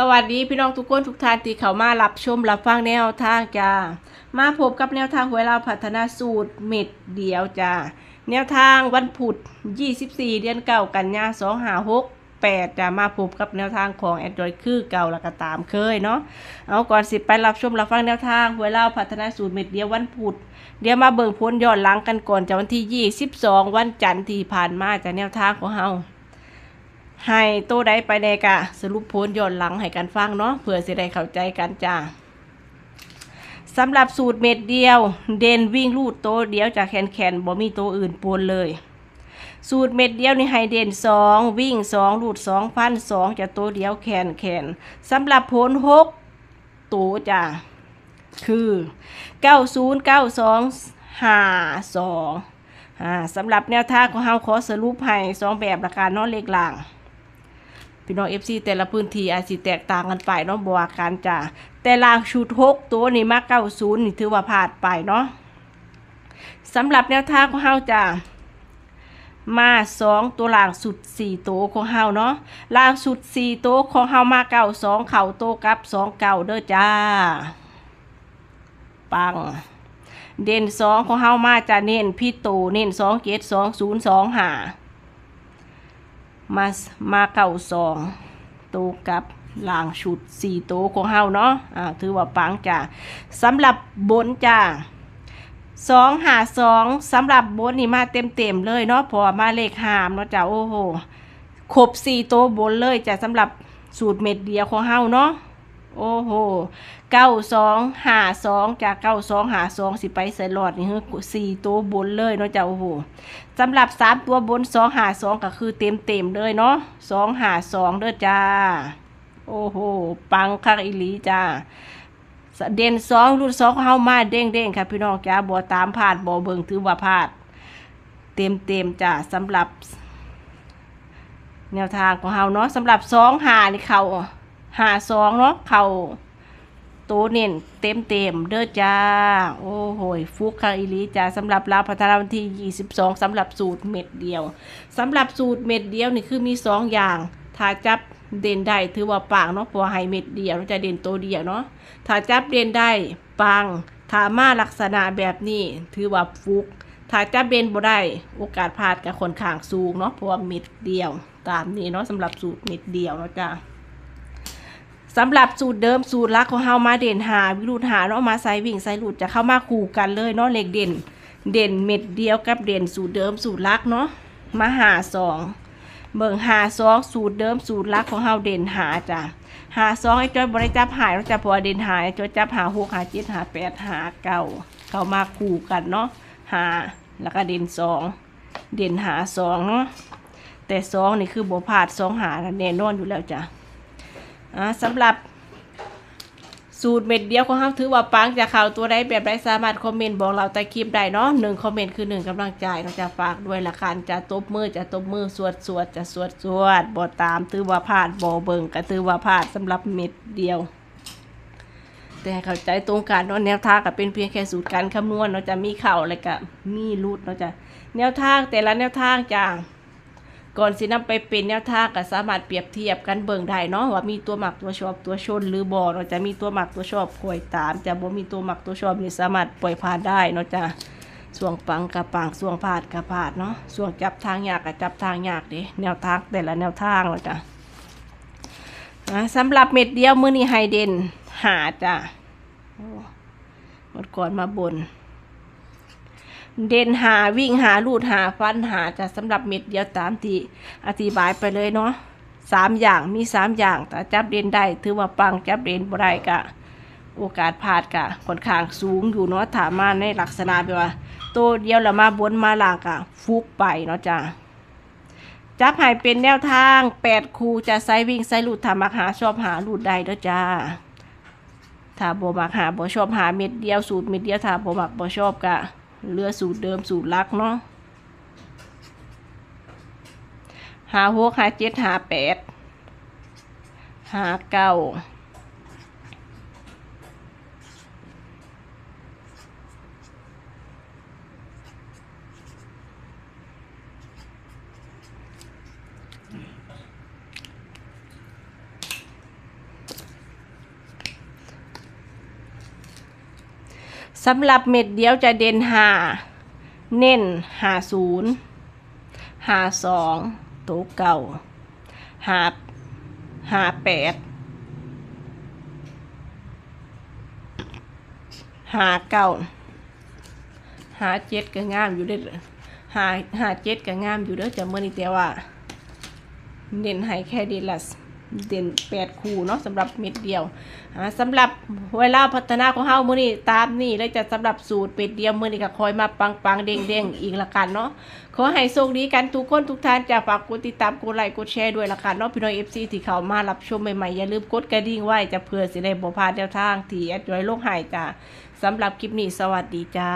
สวัสดีพี่น้องทุกคนทุกท่านที่เข้ามารับชมรับฟังแนวทางจ้ามาพบกับแนวทางหวยเราวพัฒนาสูตรเม็ดเดียวจ้าแนวทางวันพุธ24 เดือนเก่ากันยา2 5 6 8จะมาพบกับแนวทางของ Android คือเก่าแล้วก็ตามเคยเนาะเอาก่อนสิไปรับชมรับฟังแนวทางหวยเราวพัฒนาสูตรเม็ดเดียววันพุธเดี๋ยวมาเบิ่งพ้นย้อนหลังกันก่อนจากวันที่ 22 วันจันทร์ที่ผ่านมาจากแนวทางของเฮา ให้โตได้ไปในกะสรุปโพลย้อนหลังให้กันฟังเนาะเพื่อสิได้เข้าใจกันจ้าสำหรับสูตรเม็ดเดียว เด่นวิ่งลูดโตเดียวจากแขนแขนบ่มีโตอื่นปนเลย สูตรเม็ดเดียวนี่ให้เด่นสองวิ่งสองลูดสองพันสองจะโตเดียวแขนแขนสำหรับโพลหกโตจ้าคือเก้าศูนย์เก้าสองห้าสองอ่าสำหรับแนวทางของเฮาขอสรุปให้สองแบบราคาเนอนเล็กล่าง พี่น้องเอฟซีแต่ละพื้นที่อาจสิแตกต่างกันไปเนาะบวากันจ้ะแต่ลางชุดหกตัวนี่มาเก้าศูนย์นี่ถือว่าพลาดไปเนาะสำหรับแนวทางของเฮาจ้ะมาสองตัวล่างสุดสี่ตัวของเฮาเนาะล่างสุดสี่ตัวของเฮามาเก้าสองเข่าโตวกับสองเก่าเด้อจ้า ปัง เด่นสองของเฮามาจะเน้นพี่ตูเน้นสองเจ็ดสองศูนย์สองหา มามาเก่าสองโตกับลางชุดสี่โตของเฮาเนาะอ่าถือว่าปังจ้าสำหรับบนจ้าสองหาสองสำหรับบนนี่มาเต็มเต็มเลยเนาะพอมาเลขหามเนาะจ้ะโอ้โหครบสี่โตบนเลยจ้ะสำหรับสูตรเม็ดเดียวของเฮาเนาะ โอ้โหเก้าสองหาสองจากเก้าสองหาสองสิไปใส่หลอดนี่คือสี่ตัวบนเลยเนาะจ้ะโอ้โหสำหรับสามตัวบนสองหาสองก็คือเต็มเต็มเลยเนาะสองหาสองเด้อจ้า โอ้โห ปังคักอีหลีจ้าเด่นสองรุ่นสองเข้ามาเด้งเด้งค่ะพี่น้องจ้าบ่ตามพาดบ่เบิ่งถือว่าพลาด เต็มเต็มจ้าสำหรับ แนวทางของเฮาเนาะสำหรับสองหานี่เขา หาสองเนาะเขาตัวเน้นเต็มเต็มเด้อจ้า โอ้โหฟุกคาอิลีจ้าสำหรับลาวพัฒนาวันที่ 22สำหรับสูตรเม็ดเดียวสำหรับสูตรเม็ดเดียวนี่คือมี 2 อย่างถ้าจับเด่นได้ถือว่าปังเนาะพราะว่าให้เม็ดเดียวจะเด่นตัวเดียวเนาะถ้าจับเด่นได้ปังถ้ามาลักษณะแบบนี้ถือว่าฟุกถ้าจับเด่นบ่ได้โอกาสพลาดกับคนข้างสูงเนาะเพราะว่าเม็ดเดียว ตามนี้เนาะสำหรับสูตรเม็ดเดียวเนาะจ้า สำหรับสูตรเดิมสูตรลักของเฮามาเด่นหาวิรุธหาเนาะมาใส่วิ่งใส่หลุดจะเข้ามาคู่กันเลยเนาะเลขเด่น เด่นเม็ดเดียวกับเด่นสูตรเดิมสูตรลักเนาะมาหาสองเบิ่งหาสองสูตรเดิมสูตรลักของเฮาเด่นหาจ้ะหาสองไอ้จอยบริจับหายเราจะพอเด่นหายจอยจับหาหกหาเจ็ดหาแปดหาเก้าเข้ามาคู่กันเนาะหาแล้วก็เด่นสองเด่นหาสองเนาะแต่สองนี่คือบ่พาดสองหาแน่นอนอยู่แล้วจ้ะ อ่าสำหรับสูตรเม็ดเดียวของเราถือว่าปังจะข่าวตัวใดแบบใดสามารถคอมเมนต์บอกเราใต้คลิปได้เนาะหนึ่งคอมเมนต์คือหนึ่งกำลังใจเราจะฝากด้วยละกันจะตบมือจะตบมือสวดสวดจะสวดสวดบอตามถือว่าพลาดบอเบิงก็ถือว่าพลาดสำหรับเม็ดเดียว แต่เข้าใจตรงกันเนาะแนวทางก็เป็นเพียงแค่สูตรการคำนวณเราจะมีเข่าอะไรก็มีรูดเราจะแนวทางแต่ละแนวทางจ้า ก่อนสินำไปเป็นแนวทางก็สามารถเปรียบเทียบกันเบิ่งได้เนาะว่ามีตัวหมักตัวชอบตัวชนหรือบ่เนาะจะมีตัวหมักตัวชอบคอยตามจะบ่มีตัวหมักตัวชอบนี่สามารถปล่อยผ่านได้เนาะจ้ะส่วงปังกับปังส่วงพาดกับพาดเนาะส่วงจับทางยากกับจับทางยากด้แนวทางแต่ละแนวทางเนาะจ้ะอะสำหรับเม็ดเดียวมือนี้ไฮเดนหาจ้ะหมดก่อนมาบน เด่นหาวิ่งหาลูดหาฟันหาจะสำหรับเม็ดเดียวตามที่อธิบายไปเลยเนาะสามอย่างมีสามอย่างแต่จับเด่นได้ถือว่าปังจับเด่นบ่ได้กะ โอกาสพลาดกะค่อนข้างสูงอยู่เนาะถามมาในลักษณะแบบว่าตัวเดียวล้วมาบนมาลากะฟุกไปเนาะจ้ะจับให้เป็นแนวทางแปดคูจะไซวิ่งไซลูดทำมักหาชอบหาลูดได้เด้อจ้า ถ้าบ่มักหาบ่ชอบหาเม็ดเดียวสูตรเม็ดเดียวถ้าบ่มักบ่ชอบกะ เรือสูตรเดิมสูตรลักเนาะหาหกหาเจ็ดหาแปดหาเก้า สำหรับเม็ดเดียวจะเด่นหาเน้นหาศูนย์หาสองตัวเก่าหาหาแปดหาเก้าหาเจ็ดก็งามอยู่เด้อหาหาเจ็ดก็งามอยู่เด้อจะเมื่อนี้แต่ว่าเด่นให้แค่เดนละ เด่นแปดคู่เนาะสำหรับเม็ดเดียวอ่าสำหรับเวลาพัฒนาของเฮามื้อนี้ตามนี่แล้วจะสำหรับสูตรเป็ดเดียวมื้อนี้ก็คอยมาปังปังๆเด้งเด้งๆอีกละกันเนาะขอให้โชคดีกันทุกคนทุกท่านจะฝากกดติดตามกดไลค์กดแชร์ด้วยละกันเนาะพี่น้อง FC ที่เข้ามารับชมใหม่ๆอย่าลืมกดกระดิ่งไว้จะเพื่อสิได้บ่พลาดแนวทางที่แอดไว้ลงให้จ้าสำหรับคลิปนี้สวัสดีจ้า